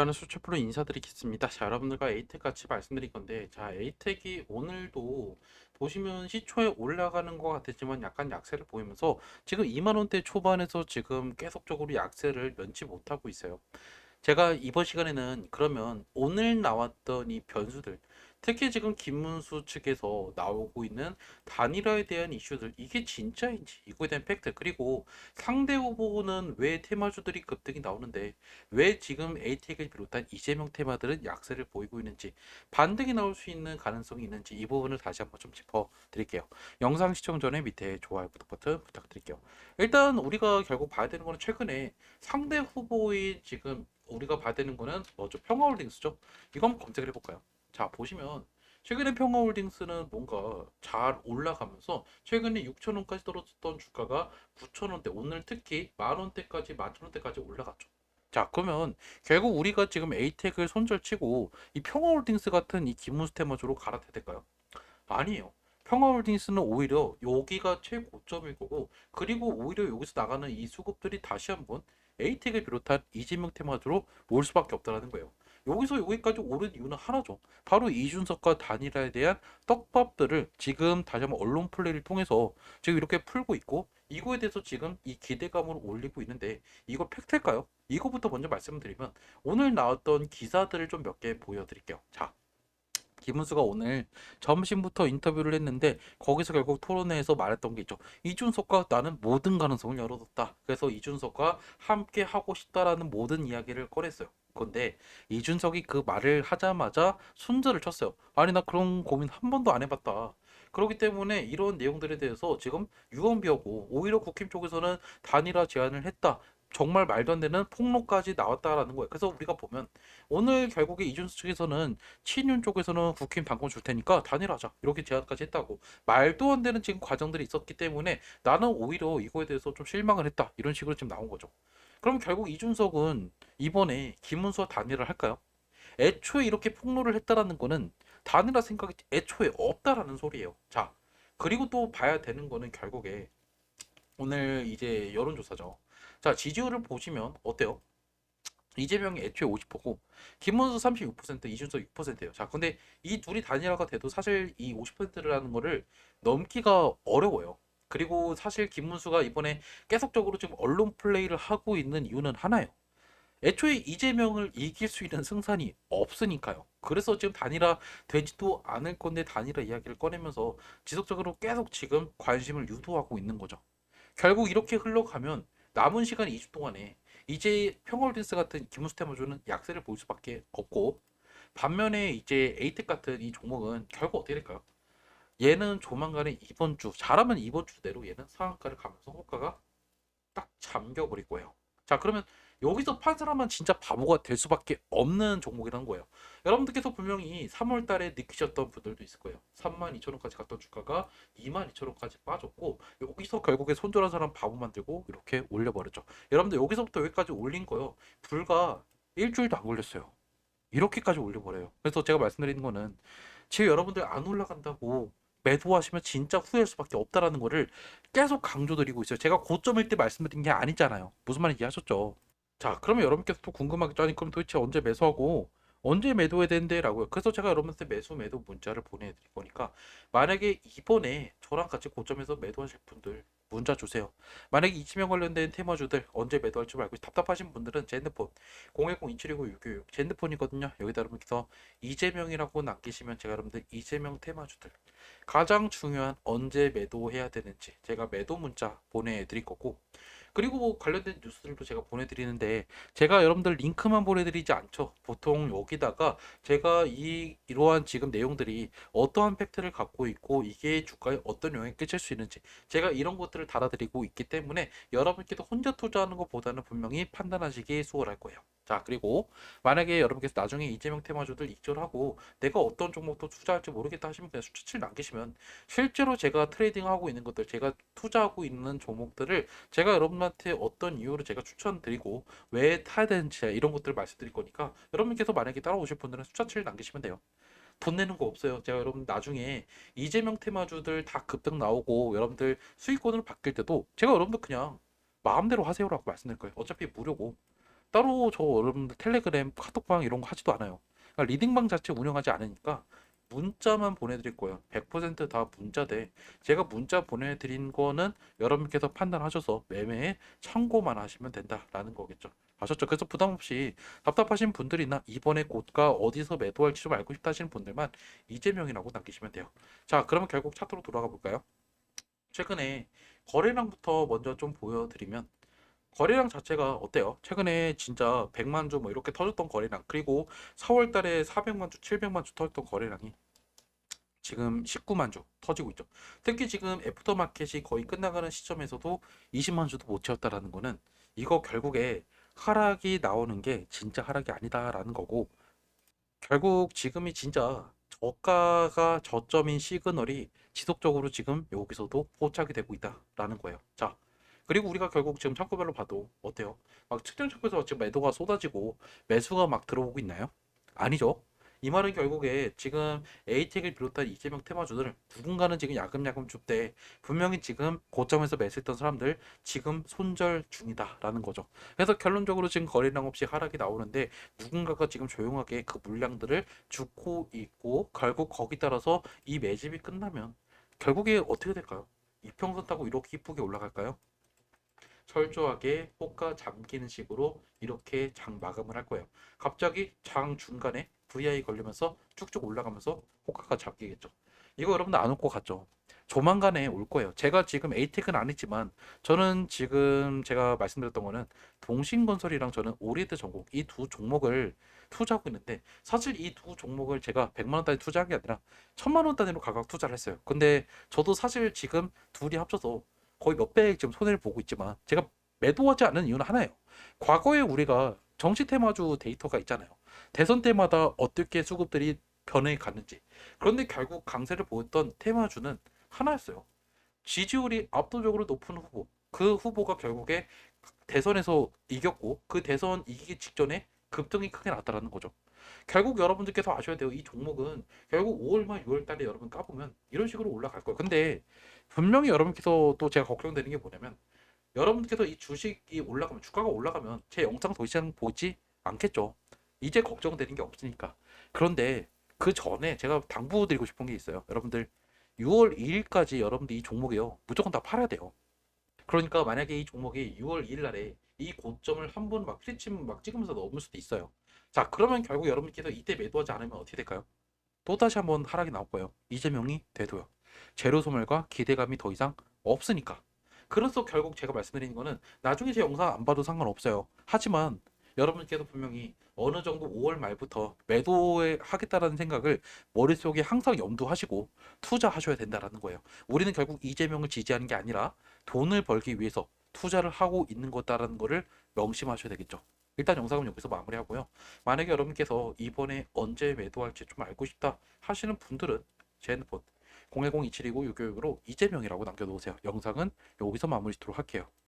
저는 수출프로 인사드리겠습니다. 자, 여러분들과 에이텍 같이 말씀드릴 건데, 자, 에이텍이 오늘도 보시면 시초에 올라가는 것 같았지만 약간 약세를 보이면서 지금 2만 원대 초반에서 지금 계속적으로 약세를 면치 못하고 있어요. 제가 이번 시간에는 그러면 오늘 나왔던 이 변수들, 특히 지금 김문수 측에서 나오고 있는 단일화에 대한 이슈들, 이게 진짜인지, 이거에 대한 팩트, 그리고 상대 후보는 왜 테마주들이 급등이 나오는데, 왜 지금 ATX를 비롯한 이재명 테마들은 약세를 보이고 있는지, 반등이 나올 수 있는 가능성이 있는지, 이 부분을 다시 한번 좀 짚어드릴게요. 영상 시청 전에 밑에 좋아요, 구독 버튼 부탁드릴게요. 일단 우리가 결국 봐야 되는 거는 최근에 상대 후보의 지금 우리가 봐야 되는 거는 뭐죠? 평화홀딩스죠. 한번 검색을 해볼까요? 자 보시면 최근에 평화홀딩스는 뭔가 잘 올라가면서 최근에 6천원까지 떨어졌던 주가가 9천원대 오늘 특히 만원대까지 만천원대까지 올라갔죠. 자 그러면 결국 우리가 지금 에이텍을 손절치고 이 평화홀딩스 같은 이 기문수 테마주로 갈아타야 될까요? 아니에요. 평화홀딩스는 오히려 여기가 최고점일 거고 그리고 오히려 여기서 나가는 이 수급들이 다시 한번 에이텍을 비롯한 이재명 테마주로 올 수밖에 없다는 거예요. 여기서 여기까지 오른 이유는 하나죠. 바로 이준석과 단일화에 대한 떡밥들을 지금 다시 한번 언론 플레이를 통해서 지금 이렇게 풀고 있고 이거에 대해서 지금 이 기대감을 올리고 있는데 이거 팩트일까요? 이거부터 먼저 말씀드리면 오늘 나왔던 기사들을 좀 몇 개 보여드릴게요. 자, 김은수가 오늘 점심부터 인터뷰를 했는데 거기서 결국 토론회에서 말했던 게 있죠. 이준석과 나는 모든 가능성을 열어뒀다. 그래서 이준석과 함께 하고 싶다라는 모든 이야기를 꺼냈어요. 근데 이준석이 그 말을 하자마자 순절을 쳤어요. 아니 나 그런 고민 한 번도 안 해봤다. 그렇기 때문에 이런 내용들에 대해서 지금 유언비어고 오히려 국힘 쪽에서는 단일화 제안을 했다. 정말 말도 안 되는 폭로까지 나왔다라는 거예요. 그래서 우리가 보면 오늘 결국에 이준석 측에서는 친윤 쪽에서는 국힘 당권 줄 테니까 단일하자 이렇게 제안까지 했다고 말도 안 되는 지금 과정들이 있었기 때문에 나는 오히려 이거에 대해서 좀 실망을 했다 이런 식으로 지금 나온 거죠. 그럼 결국 이준석은 이번에 김문수와 단일화를 할까요? 애초에 이렇게 폭로를 했다라는 거는 단일화 생각이 애초에 없다라는 소리예요. 자, 그리고 또 봐야 되는 거는 결국에 오늘 이제 여론조사죠. 자, 지지율을 보시면 어때요? 이재명이 애초에 50%고 김문수 36%, 이준석 6%예요. 자, 근데 이 둘이 단일화가 돼도 사실 이 50%라는 거를 넘기가 어려워요. 그리고 사실 김문수가 이번에 계속적으로 지금 언론 플레이를 하고 있는 이유는 하나예요. 애초에 이재명을 이길 수 있는 승산이 없으니까요. 그래서 지금 단일화 되지도 않을 건데 단일화 이야기를 꺼내면서 지속적으로 계속 지금 관심을 유도하고 있는 거죠. 결국 이렇게 흘러가면 남은 시간 2주 동안에 이제 평월딘스 같은 김문수 테마주는 약세를 보일 수밖에 없고 반면에 이제 에이텍 같은 이 종목은 결국 어떻게 될까요? 얘는 조만간에 이번 주 잘하면 이번 주 내로 얘는 상한가를 가면서 호가가 딱 잠겨 버릴 거예요. 자 그러면 여기서 판 사람은 진짜 바보가 될 수밖에 없는 종목이라는 거예요. 여러분들께서 분명히 3월 달에 느끼셨던 분들도 있을 거예요. 32,000원까지 갔던 주가가 22,000원까지 빠졌고 여기서 결국에 손절한 사람 바보 만들고 이렇게 올려버렸죠. 여러분들 여기서부터 여기까지 올린 거요. 불과 일주일도 안 걸렸어요. 이렇게까지 올려버려요. 그래서 제가 말씀드리는 거는 지금 여러분들 안 올라간다고 매도하시면 진짜 후회할 수밖에 없다라는 거를 계속 강조드리고 있어요. 제가 고점일 때 말씀드린 게 아니잖아요. 무슨 말인지 하셨죠? 자, 그러면 여러분께서 또 궁금하겠죠? 아니, 그럼 도대체 언제 매수하고 언제 매도해야 되는데? 라고요. 그래서 제가 여러분한테 매수, 매도 문자를 보내드릴 거니까 만약에 이번에 저랑 같이 고점에서 매도하실 분들 문자 주세요. 만약에 이치명 관련된 테마주들 언제 매도할지 알고 답답하신 분들은 제 핸드폰 010-2729-696 제 핸드폰이거든요. 여기다 여러분께서 이재명이라고 남기시면 제가 여러분들 이재명 테마주들 가장 중요한 언제 매도해야 되는지 제가 매도 문자 보내드릴 거고 그리고 뭐 관련된 뉴스들도 제가 보내드리는데 제가 여러분들 링크만 보내드리지 않죠. 보통 여기다가 제가 이 이러한 지금 내용들이 어떠한 팩트를 갖고 있고 이게 주가에 어떤 영향을 끼칠 수 있는지 제가 이런 것들을 달아드리고 있기 때문에 여러분께서 혼자 투자하는 것보다는 분명히 판단하시기 수월할 거예요. 자 그리고 만약에 여러분께서 나중에 이재명 테마주들 익절하고 내가 어떤 종목도 투자할지 모르겠다 하시면 그냥 수치를 남기시면 실제로 제가 트레이딩하고 있는 것들 제가 투자하고 있는 종목들을 제가 여러분한테 어떤 이유로 제가 추천드리고 왜 타야 되는지 이런 것들을 말씀드릴 거니까 여러분께서 만약에 따라오실 분들은 숫자치를 남기시면 돼요. 돈 내는 거 없어요. 제가 여러분 나중에 이재명 테마주들 다 급등 나오고 여러분들 수익권으로 바뀔 때도 제가 여러분들 그냥 마음대로 하세요라고 말씀드릴 거예요. 어차피 무료고 따로 저 여러분들 텔레그램, 카톡방 이런 거 하지도 않아요. 그러니까 리딩방 자체 운영하지 않으니까 문자만 보내드릴 거예요. 100%다 문자 대. 제가 문자 보내드린 거는 여러분께서 판단하셔서 매매에 참고만 하시면 된다라는 거겠죠. 아셨죠? 그래서 부담 없이 답답하신 분들이나 이번에 고가 어디서 매도할지 좀 알고 싶다 하시는 분들만 이재명이라고 남기시면 돼요. 자, 그러면 결국 차트로 돌아가 볼까요? 최근에 거래량부터 먼저 좀 보여드리면 거래량 자체가 어때요? 최근에 진짜 100만 주 뭐 이렇게 터졌던 거래량 그리고 4월 달에 400만 주, 700만 주 터졌던 거래량이 지금 19만 주 터지고 있죠. 특히 지금 애프터 마켓이 거의 끝나가는 시점에서도 20만 주도 못 채웠다라는 거는 이거 결국에 하락이 나오는 게 진짜 하락이 아니다라는 거고 결국 지금이 진짜 저가가 저점인 시그널이 지속적으로 지금 여기서도 포착이 되고 있다라는 거예요. 자, 그리고 우리가 결국 지금 창구별로 봐도 어때요? 막 특정 창구에서 지금 매도가 쏟아지고 매수가 막 들어오고 있나요? 아니죠. 이 말은 결국에 지금 에이텍을 비롯한 이재명 테마주들 누군가는 지금 야금야금 줍대 분명히 지금 고점에서 매수했던 사람들 지금 손절 중이다라는 거죠. 그래서 결론적으로 지금 거래량 없이 하락이 나오는데 누군가가 지금 조용하게 그 물량들을 죽고 있고 결국 거기 따라서 이 매집이 끝나면 결국에 어떻게 될까요? 이평선 타고 이렇게 이쁘게 올라갈까요? 철저하게 호가 잠기는 식으로 이렇게 장 마감을 할 거예요. 갑자기 장 중간에 VI 걸리면서 쭉쭉 올라가면서 호가가 잡히겠죠. 이거 여러분들 안 올 것 같죠? 조만간에 올 거예요. 제가 지금 에이텍은 아니지만 저는 지금 제가 말씀드렸던 거는 동신건설이랑 저는 오리드 전공 이 두 종목을 투자하고 있는데 사실 이 두 종목을 제가 100만 원 단위 투자한 게 아니라 1000만 원 단위로 가격 투자를 했어요. 근데 저도 사실 지금 둘이 합쳐서 거의 몇백 지금 손해를 보고 있지만 제가 매도하지 않는 이유는 하나예요. 과거에 우리가 정치 테마주 데이터가 있잖아요. 대선 때마다 어떻게 수급들이 변해 갔는지. 그런데 결국 강세를 보였던 테마주는 하나였어요. 지지율이 압도적으로 높은 후보. 그 후보가 결국에 대선에서 이겼고 그 대선 이기기 직전에 급등이 크게 났다라는 거죠. 결국 여러분들께서 아셔야 돼요. 이 종목은 결국 5월 말 6월 달에 여러분 까보면 이런 식으로 올라갈 거예요. 근데 분명히 여러분께서 또 제가 걱정되는 게 뭐냐면 여러분께서 이 주식이 올라가면 주가가 올라가면 제 영상 더 이상 보지 않겠죠. 이제 걱정되는 게 없으니까. 그런데 그 전에 제가 당부드리고 싶은 게 있어요. 여러분들 6월 2일까지 여러분들 이 종목이요 무조건 다 팔아야 돼요. 그러니까 만약에 이 종목이 6월 2일 날에 이 고점을 한 번막 프리침 막 찍으면서 넘을 수도 있어요. 자 그러면 결국 여러분께서 이때 매도하지 않으면 어떻게 될까요? 또 다시 한번 하락이 나올 거예요. 이재명이 돼도요. 재료 소멸과 기대감이 더 이상 없으니까. 그래서 결국 제가 말씀드리는 거는 나중에 제 영상 안 봐도 상관없어요. 하지만 여러분께서 분명히 어느 정도 5월 말부터 매도에 하겠다라는 생각을 머릿속에 항상 염두하시고 투자하셔야 된다라는 거예요. 우리는 결국 이재명을 지지하는 게 아니라 돈을 벌기 위해서 투자를 하고 있는 거다라는 거를 명심하셔야 되겠죠. 일단 영상은 여기서 마무리하고요. 만약에 여러분께서 이번에 언제 매도할지 좀 알고 싶다 하시는 분들은 제 핸드폰 010-2729-666으로 이재명이라고 남겨놓으세요. 영상은 여기서 마무리 짓도록 할게요.